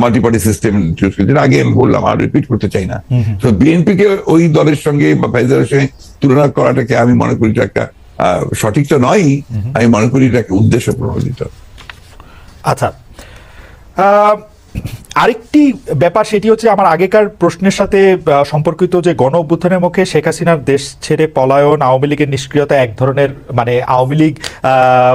Multi party system introduce করেছে। আগে আমি বললাম আর রিপিট করতে চাই না। তো বিএনপি কে ওই দলের সঙ্গে বা ফেডারের সঙ্গে তুলনা করাটাকে আমি মনে করি একটা সঠিক তো নয়ই আমি মনে করি এটা একটা উদ্দেশ্য প্রণোদিত। আচ্ছা আহ, আরেকটি ব্যাপার সেটি হচ্ছে আমার আগেকার প্রশ্নের সাথে সম্পর্কিত যে গণ অভ্যুত্থানের মুখে শেখ হাসিনার দেশ ছেড়ে পলায়ন আওয়ামী লীগের নিষ্ক্রিয়তা এক ধরনের মানে আওয়ামী লীগ আহ,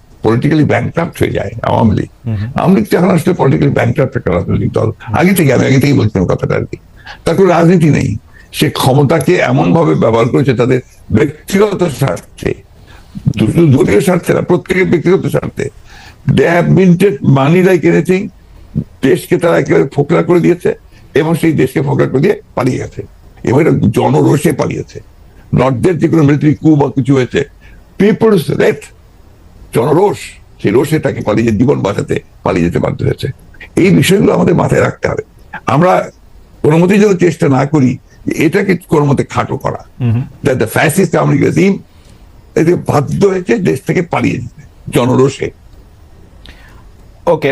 পলিটিক্যালি ব্যাংক্রাফ্ট হয়ে যায় আওয়ামী লীগ। আওয়ামী লীগ তো এখন আসলে পলিটিক্যালি ব্যাংক্রাফ্ট একটা রাজনৈতিক দল। আগে থেকে আমি আগে থেকেই বলছিলাম কথাটা আর কি। তার কোনো রাজনীতি নেই। সে ক্ষমতাকে এমন ভাবে ব্যবহার করেছে তাদের ব্যক্তিগত স্বার্থে। শুধু দলীয় স্বার্থে না প্রত্যেকের ব্যক্তিগত স্বার্থে। They have minted money like anything দেশকে তারা একেবারে ফোকলা করে দিয়েছে এবং সেই দেশকে ফোকলা করে দিয়ে পালিয়ে গেছে। এবং এটা জনরোষে পালিয়েছে। নর্থদের যে কোনো মিলিটারি কু বা কিছু হয়েছে পিপলস রেট জনরোষ সেই রোষে তাকে কলেজের জীবন বাঁচাতে পালিয়ে যেতে বাধ্য হয়েছে। এই বিষয়গুলো আমাদের মাথায় রাখতে হবে। আমরা কোনো মতেই যেন চেষ্টা না করি এটাকে কোনো মতে খাটো করা। দ্য ফ্যাসিস্ট রেজিম এতে বাধ্য হয়েছে দেশ থেকে পালিয়ে যেতে জনরোষে। ওকে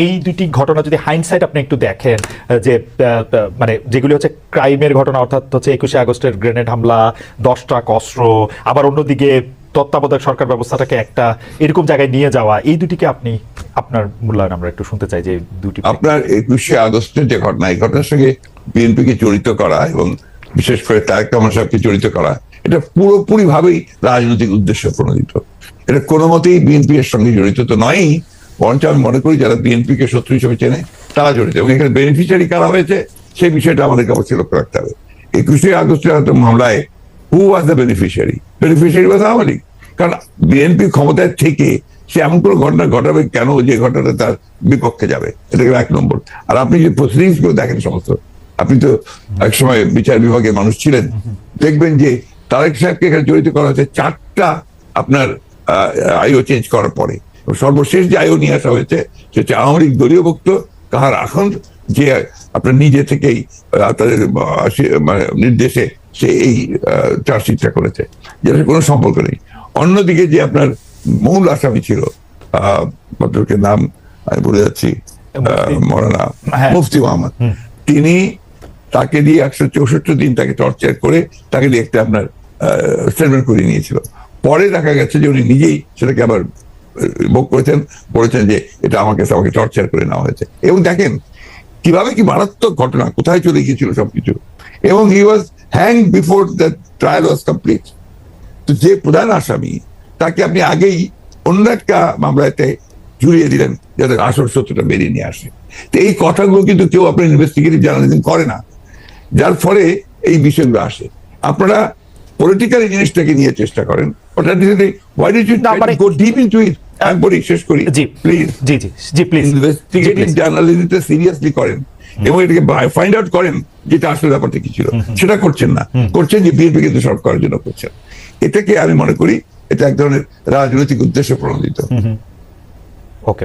এই দুটি ঘটনা যদি হাইন্ডসাইট আপনি একটু দেখেন যে মানে যেগুলি হচ্ছে ক্রাইমের ঘটনা, অর্থাৎ হচ্ছে একুশে আগস্টের গ্রেনেড হামলা, দশ ট্রাক অস্ত্র, আবার অন্যদিকে তত্ত্বাবধায়ক সরকার ব্যবস্থাটাকে একটা এরকম জায়গায় নিয়ে যাওয়া, এই দুটিকে আপনি, আপনার মূল্যায়ন আমরা একটু শুনতে চাই যে দুটি আপনার একুশে আগস্টের যে ঘটনা, এই ঘটনার সঙ্গে বিএনপিকে জড়িত করা এবং বিশেষ করে তারেক রহমান সাহেবকে জড়িত করা, এটা পুরোপুরি ভাবেই রাজনৈতিক উদ্দেশ্য প্রণোদিত। এটা কোনো মতেই বিএনপি এর সঙ্গে জড়িত তো নয়ই বরঞ্চ আমি মনে করি যারা বিএনপি কে শত্রু হিসেবে চেনে, তারা জড়িত। এবং এখানে বেনিফিশিয়ারি কারা হয়েছে, সেই বিষয়টা আমাদেরকে অবশ্যই লক্ষ্য রাখতে হবে। একুশে আগস্টের হয়তো মামলায় who was the beneficiary beneficiary was Awami League. কারণ বিএনপি ক্ষমতায় থেকে সে এমন কোনো ঘটনা ঘটাবে কেন, যে ঘটনাটা তার বিপক্ষে যাবে? এটা গেল এক নম্বর। আর আপনি যে প্রসিডিংসগুলো দেখেন সমস্ত, আপনি তো এক সময় বিচার বিভাগের মানুষ ছিলেন, দেখবেন যে তারেক সাহেবকে এখানে জড়িত করা হয়েছে চারটা আপনার আইও চেঞ্জ করার পরে। সর্বশেষ যে আইও নিয়ে আসা হয়েছে সে হচ্ছে আওয়ামী লীগ দলীয় ভুক্ত কাহার এখন যে আপনার নিজে থেকেই তাদের মানে নির্দেশে সে এই চার্জশিটটা করেছে যেটা কোনো সম্পর্ক নেই অন্যদিকে যে আপনার মূল আসামি ছিল আহ, ভদ্রলোকের নাম আমি বলে যাচ্ছি মুফতি। হ্যাঁ। মুফতি মোহাম্মদ তিনি তাকে দিয়ে একশো চৌষট্টি দিন তাকে টর্চার করে তাকে দিয়ে একটা আপনার স্টেটমেন্ট করিয়ে নিয়েছিল পরে দেখা গেছে যে উনি নিজেই সেটাকে আবার ভোগ করেছেন, বলেছেন যে এটা আমার কাছে, আমাকে টর্চার করে নেওয়া হয়েছে। এবং দেখেন, কীভাবে কি মারাত্মক ঘটনা, কোথায় চলে গিয়েছিল সবকিছু। এবং he was hang before the trial was complete তো যে প্রধান আসামি, তাকে আপনি আগেই অন্য একটা মামলাতে জুড়িয়ে দিলেন, যাতে আসল সত্যটা বেরিয়ে নিয়ে আসে। তো এই কথাগুলো কিন্তু কেউ আপনার ইনভেস্টিগেটিভ জার্নালিজম করে না। যার ফলে এই বিষয়গুলো আসে। আপনারা পলিটিক্যাল জিনিসটাকে নিয়ে চেষ্টা করেন। ওটা হোয়াই ডিড ইউ না, গো ডিপ ইনটু ইট আমি বলি শেষ করি। জি। প্লিজ জি জি জি প্লিজ ইনভেস্টিগেটিভ জার্নালিজমটা সিরিয়াসলি করেন। এবং এটাকে ফাইন্ড আউট করেন যেটা আসলে ব্যাপারটা কি ছিল। সেটা করছেন না। করছেন যে বিএনপি কিন্তু সব করার জন্য করছেন এটাকে আমি মনে করি এটা এক ধরনের রাজনৈতিক উদ্দেশ্য প্রণোদিত। ওকে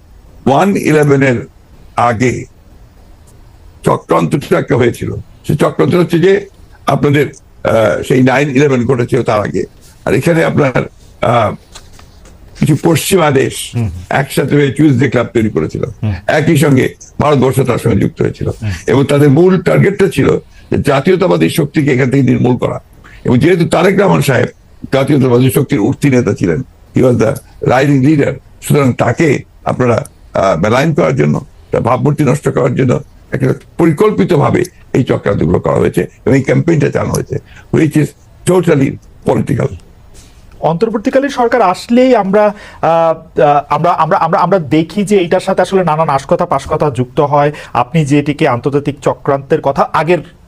ওয়ান ইলেভেনের আগে চক্রান্তটা একটা হয়েছিল। সেই চক্রান্ত হচ্ছে যে আপনাদের সেই নাইন ইলেভেন ঘটেছিল তার আগে। আর এখানে আপনার কিছু পশ্চিমা দেশ একসাথে হয়ে চুইজডে ক্লাব তৈরি করেছিল। একই সঙ্গে ভারতবর্ষ তার সঙ্গে যুক্ত হয়েছিল। এবং তাদের মূল টার্গেটটা ছিল যে জাতীয়তাবাদী শক্তিকে এখান থেকে নির্মূল করা। এবং যেহেতু তারেক রহমান সাহেব জাতীয়তাবাদী শক্তির উঠতি নেতা ছিলেন he was the riding leader সুতরাং তাকে আপনারা মেলাইন করার জন্য ভাবমূর্তি নষ্ট করার জন্য একটা পরিকল্পিতভাবে এই চক্রান্তগুলো করা হয়েছে এবং এই ক্যাম্পেইনটা চালানো হয়েছে হুইচ ইজ টোটালি পলিটিক্যাল অন্তর্বর্তীকালীন সরকার আসলেই আমরা আমরা আমরা আমরা আমরা দেখি যে এটার সাথে আসলে নানান আশকতা পাশকতা যুক্ত হয়। আপনি যেটিকে আন্তর্জাতিক চক্রান্তের কথা আগের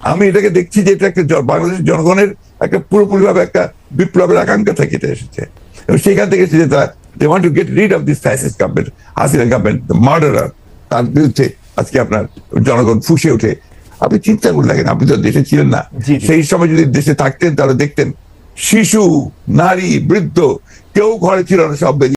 আমি এটাকে দেখছি যে এটা একটা বাংলাদেশের জনগণের একটা পুরোপুরি ভাবে একটা বিপ্লবের আকাঙ্ক্ষা থেকে এটা এসেছে। এবং সেখান থেকে এসেছে তারা they want to get rid of this fascist government Hasina government the murderer তার বিরুদ্ধে আজকে আপনার জনগণ ফুসে ওঠে। আপনি চিন্তা করে লাগেন আপনি তো দেশে ছিলেন না। সেই সময় যদি দেশে থাকতেন তাহলে দেখতেন শিশু নারী বৃদ্ধ কেউ ঘরে ছিল না সব